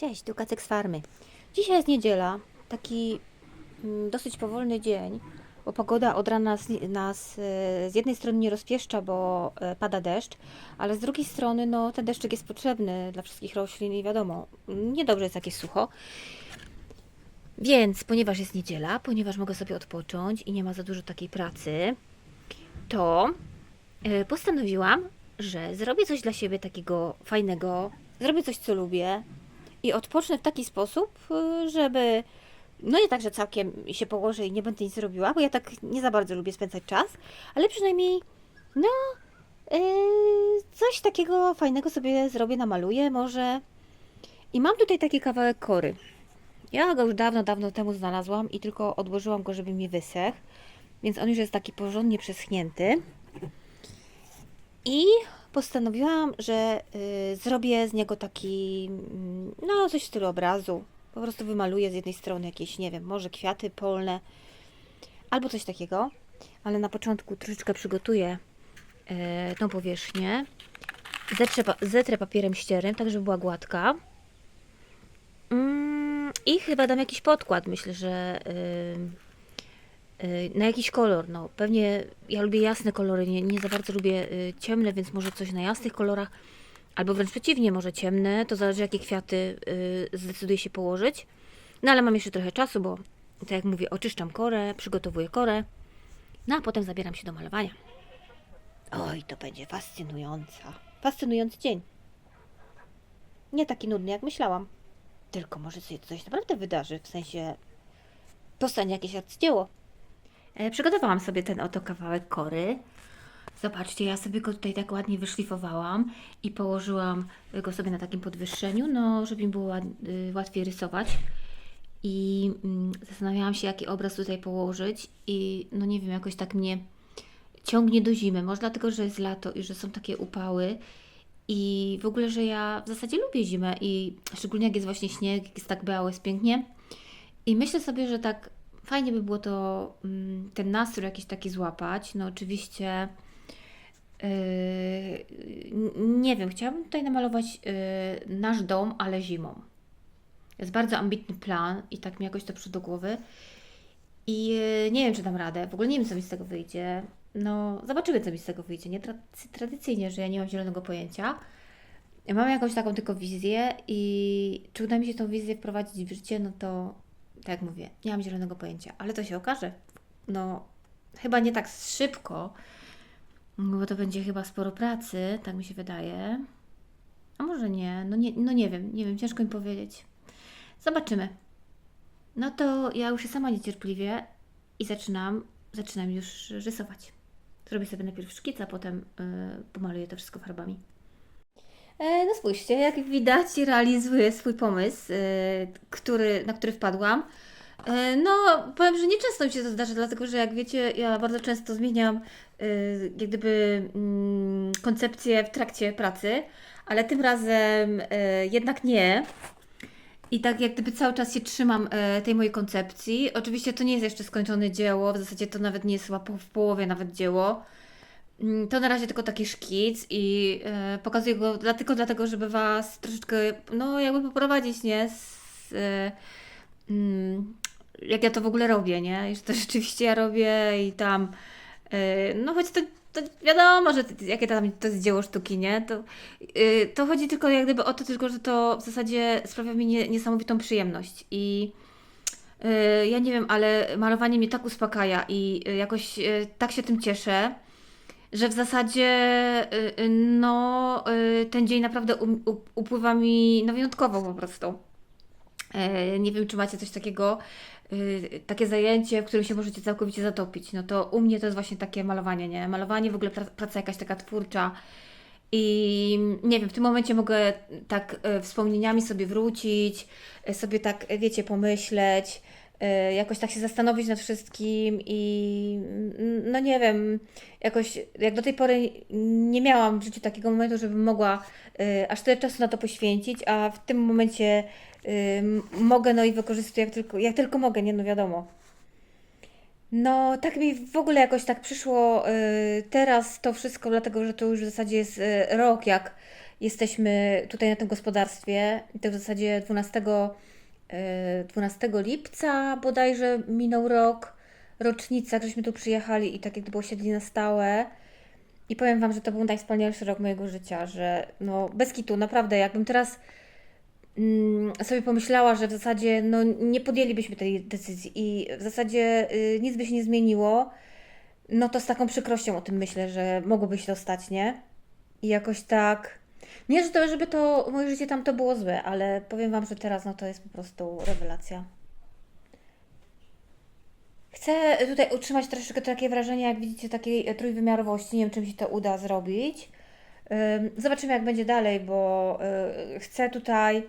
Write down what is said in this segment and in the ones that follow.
Cześć, tu Kacek z farmy. Dzisiaj jest niedziela, taki mm, dosyć powolny dzień, bo pogoda od rana nas, nas e, z jednej strony nie rozpieszcza, bo e, pada deszcz, ale z drugiej strony no, ten deszczyk jest potrzebny dla wszystkich roślin i wiadomo, niedobrze jest jakieś sucho. Więc, ponieważ jest niedziela, ponieważ mogę sobie odpocząć i nie ma za dużo takiej pracy, to e, postanowiłam, że zrobię coś dla siebie takiego fajnego, zrobię coś, co lubię i odpocznę w taki sposób, y, żeby. No nie tak, że całkiem się położę i nie będę nic robiła, bo ja tak nie za bardzo lubię spędzać czas, ale przynajmniej, no, yy, coś takiego fajnego sobie zrobię, namaluję może. I mam tutaj taki kawałek kory. Ja go już dawno, dawno temu znalazłam i tylko odłożyłam go, żeby mi wysechł. Więc on już jest taki porządnie przeschnięty. I postanowiłam, że y, zrobię z niego taki, mm, no coś w stylu obrazu. Po prostu wymaluję z jednej strony jakieś, nie wiem, może kwiaty polne albo coś takiego. Ale na początku troszeczkę przygotuję y, tą powierzchnię. Zetrę, zetrę papierem ścierym, tak żeby była gładka. Mm, I chyba dam jakiś podkład. Myślę, że y, na jakiś kolor. No, pewnie ja lubię jasne kolory, nie, nie za bardzo lubię y, ciemne, więc może coś na jasnych kolorach. Albo wręcz przeciwnie, może ciemne. To zależy, jakie kwiaty y, zdecyduję się położyć. No ale mam jeszcze trochę czasu, bo tak jak mówię, oczyszczam korę, przygotowuję korę. No a potem zabieram się do malowania. Oj, to będzie fascynująca. Fascynujący dzień. Nie taki nudny, jak myślałam. Tylko może się coś naprawdę wydarzy, w sensie powstanie jakieś arcydzieło. E, przygotowałam sobie ten oto kawałek kory. Zobaczcie, ja sobie go tutaj tak ładnie wyszlifowałam i położyłam go sobie na takim podwyższeniu, no żeby mi było y, łatwiej rysować. I mm, zastanawiałam się, jaki obraz tutaj położyć i no nie wiem, jakoś tak mnie ciągnie do zimy. Może dlatego, że jest lato i że są takie upały i w ogóle, że ja w zasadzie lubię zimę i szczególnie jak jest właśnie śnieg, jest tak biało, jest pięknie. I myślę sobie, że tak fajnie by było to, mm, ten nastrój jakiś taki złapać. No oczywiście, yy, nie wiem, chciałabym tutaj namalować yy, nasz dom, ale zimą. Jest bardzo ambitny plan i tak mi jakoś to przyszło do głowy. I yy, nie wiem, czy dam radę. W ogóle nie wiem, co mi z tego wyjdzie. No, zobaczymy, co mi z tego wyjdzie. Nie tra- tradycyjnie, że ja nie mam zielonego pojęcia. Mam jakąś taką tylko wizję i czy uda mi się tą wizję wprowadzić w życie, no to tak jak mówię, nie mam zielonego pojęcia, ale to się okaże. No, chyba nie tak szybko, bo to będzie chyba sporo pracy, tak mi się wydaje. A może nie, no nie, no nie wiem, nie wiem, ciężko mi powiedzieć. Zobaczymy. No to ja już się sama niecierpliwie i zaczynam, zaczynam już rysować. Zrobię sobie najpierw szkic, a potem yy, pomaluję to wszystko farbami. E, No spójrzcie, jak widać realizuję swój pomysł, e, który, na który wpadłam. E, No, powiem, że nieczęsto mi się to zdarza, dlatego że jak wiecie, ja bardzo często zmieniam jak gdyby mm, koncepcję w trakcie pracy, ale tym razem jednak nie. I tak jak gdyby cały czas się trzymam tej mojej koncepcji. Oczywiście to nie jest jeszcze skończone dzieło, w zasadzie to nawet nie jest chyba w połowie nawet dzieło. Mm, To na razie tylko taki szkic i e, pokazuję go dla, tylko dlatego, żeby Was troszeczkę, no jakby poprowadzić, nie? Z, e, mm, jak ja to w ogóle robię, nie? I że to rzeczywiście ja robię i tam, e, no choć to, to wiadomo, że jakie tam to jest dzieło sztuki, nie? To, to chodzi tylko jak gdyby o to tylko, że to w zasadzie sprawia mi nie, niesamowitą przyjemność i ja nie wiem, ale malowanie mnie tak uspokaja i jakoś tak się tym cieszę że w zasadzie y, y, no, y, ten dzień naprawdę um- up- upływa mi no, wyjątkowo po prostu. E, Nie wiem, czy macie coś takiego, takie zajęcie, w którym się możecie całkowicie zatopić. No to u mnie to jest właśnie takie malowanie, nie? Malowanie, w ogóle pra- praca jakaś taka twórcza. I nie wiem, w tym momencie mogę tak e, wspomnieniami sobie wrócić, e, sobie tak, wiecie, pomyśleć, jakoś tak się zastanowić nad wszystkim i no nie wiem, jakoś jak do tej pory nie miałam w życiu takiego momentu, żebym mogła e, aż tyle czasu na to poświęcić, a w tym momencie m- mogę, no i wykorzystuję jak tylko, jak tylko mogę, nie no wiadomo. No, tak mi w ogóle jakoś tak przyszło y, teraz to wszystko, dlatego że to już w zasadzie jest y, rok, jak, Jesteśmy tutaj na tym gospodarstwie. To w zasadzie 12, e, 12 lipca bodajże minął rok, rocznica, żeśmy tu przyjechali i tak jak gdyby osiedli na stałe. I powiem Wam, że to był najwspanialszy rok mojego życia, że no bez kitu, naprawdę, jakbym teraz mm, sobie pomyślała, że w zasadzie no, nie podjęlibyśmy tej decyzji i w zasadzie y, nic by się nie zmieniło, no to z taką przykrością o tym myślę, że mogłoby się to stać, nie? I jakoś tak. Nie, że to, żeby to moje życie tam to było złe, ale powiem Wam, że teraz no to jest po prostu rewelacja. Chcę tutaj utrzymać troszeczkę takie wrażenie, jak widzicie, takiej e, trójwymiarowości. Nie wiem, czy mi się to uda zrobić. Ym, Zobaczymy, jak będzie dalej, bo y, chcę tutaj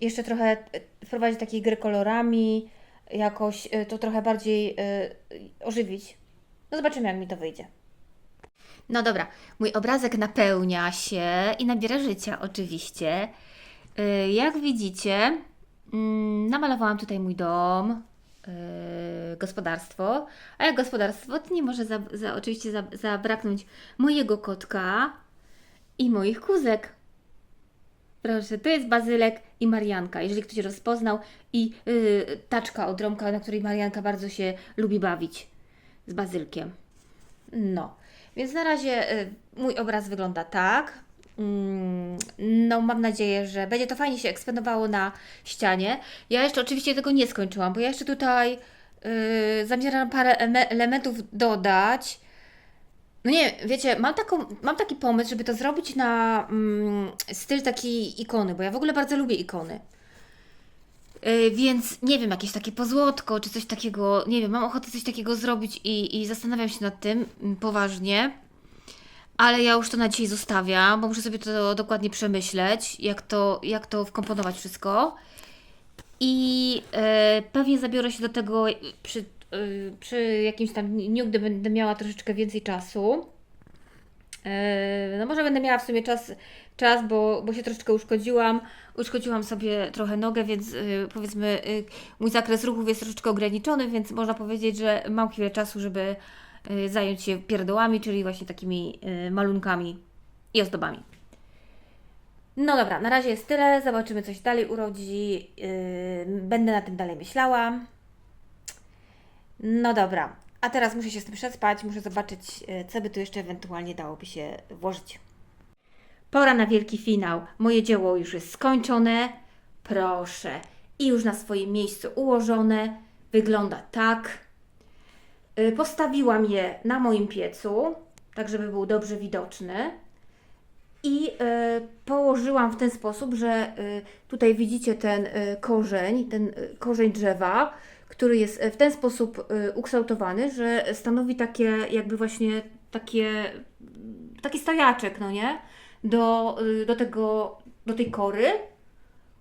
jeszcze trochę y, wprowadzić takiej gry kolorami, jakoś to trochę bardziej ożywić. No zobaczymy, jak mi to wyjdzie. No dobra, mój obrazek napełnia się i nabiera życia oczywiście. Y, Jak widzicie, mm, namalowałam tutaj mój dom, y, gospodarstwo. A jak gospodarstwo, to nie może za, za, oczywiście za, zabraknąć mojego kotka i moich kuzek. Proszę, to jest Bazylek i Marianka, jeżeli ktoś rozpoznał, i y, taczka od Romka, na której Marianka bardzo się lubi bawić z Bazylkiem. No, więc na razie y, mój obraz wygląda tak. Mm, No, mam nadzieję, że będzie to fajnie się eksponowało na ścianie. Ja jeszcze oczywiście tego nie skończyłam, bo ja jeszcze tutaj y, zamierzam parę eme- elementów dodać. No nie, wiecie, mam, taką, mam taki pomysł, żeby to zrobić na mm, styl takiej ikony, bo ja w ogóle bardzo lubię ikony. Yy, więc nie wiem, jakieś takie pozłotko czy coś takiego, nie wiem, mam ochotę coś takiego zrobić i, i zastanawiam się nad tym mm, poważnie. Ale ja już to na dzisiaj zostawiam, bo muszę sobie to dokładnie przemyśleć, jak to, jak to wkomponować wszystko. I e, pewnie zabiorę się do tego przy, e, przy jakimś tam dniu, gdy będę miała troszeczkę więcej czasu. E, no może będę miała w sumie czas, czas bo, bo się troszeczkę uszkodziłam. Uszkodziłam sobie trochę nogę, więc e, powiedzmy e, mój zakres ruchów jest troszeczkę ograniczony, więc można powiedzieć, że mam chwilę czasu, żeby e, zająć się pierdołami, czyli właśnie takimi malunkami i ozdobami. No dobra, na razie jest tyle. Zobaczymy, co się dalej urodzi. Yy, będę na tym dalej myślała. No dobra, a teraz muszę się z tym przespać. Muszę zobaczyć, co by tu jeszcze ewentualnie dałoby się włożyć. Pora na wielki finał. Moje dzieło już jest skończone. Proszę. I już na swoim miejscu ułożone. Wygląda tak. Yy, Postawiłam je na moim piecu, tak żeby był dobrze widoczny. I e, położyłam w ten sposób, że e, tutaj widzicie ten korzeń, ten korzeń drzewa, który jest w ten sposób ukształtowany, że stanowi takie jakby właśnie takie, taki stajaczek, no nie? Do, e, do tego, do tej kory,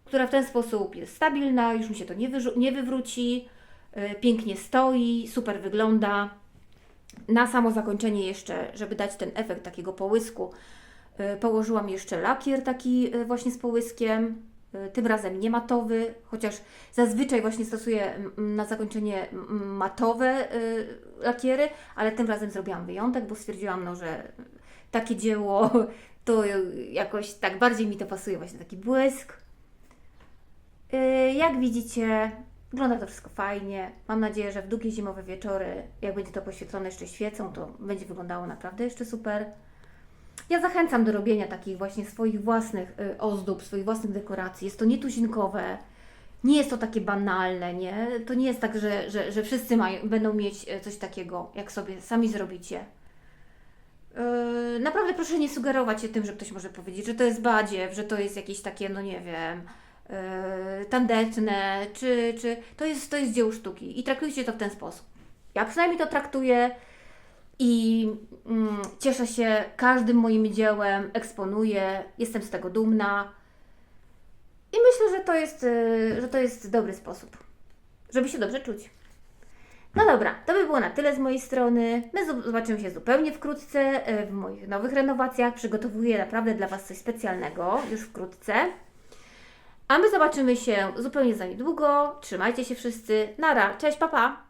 która w ten sposób jest stabilna, już mi się to nie, nie wywróci, e, pięknie stoi, super wygląda. Na samo zakończenie jeszcze, żeby dać ten efekt takiego połysku, y, położyłam jeszcze lakier taki y, właśnie z połyskiem, y, tym razem nie matowy, chociaż zazwyczaj właśnie stosuję na zakończenie matowe y, lakiery, ale tym razem zrobiłam wyjątek, bo stwierdziłam, no, że takie dzieło to jakoś tak bardziej mi to pasuje, właśnie taki błysk. Y, Jak widzicie, wygląda to wszystko fajnie. Mam nadzieję, że w długie zimowe wieczory, jak będzie to poświetlone jeszcze świecą, to będzie wyglądało naprawdę jeszcze super. Ja zachęcam do robienia takich właśnie swoich własnych y, ozdób, swoich własnych dekoracji. Jest to nietuzinkowe, nie jest to takie banalne, nie? To nie jest tak, że, że, że wszyscy mają, będą mieć e, coś takiego, jak sobie sami zrobicie. Yy, naprawdę proszę nie sugerować się tym, że ktoś może powiedzieć, że to jest badziew, że to jest jakieś takie, no nie wiem, yy, tandetne, czy, czy to, jest, to jest dzieło sztuki i traktujcie to w ten sposób. Ja przynajmniej to traktuję i mm, cieszę się każdym moim dziełem, eksponuję, jestem z tego dumna i myślę, że to jest, yy, że to jest dobry sposób, żeby się dobrze czuć. No dobra, to by było na tyle z mojej strony. My zob- zobaczymy się zupełnie wkrótce e, w moich nowych renowacjach. Przygotowuję naprawdę dla Was coś specjalnego już wkrótce. A my zobaczymy się zupełnie za niedługo. Trzymajcie się wszyscy. Nara, cześć, papa! Pa.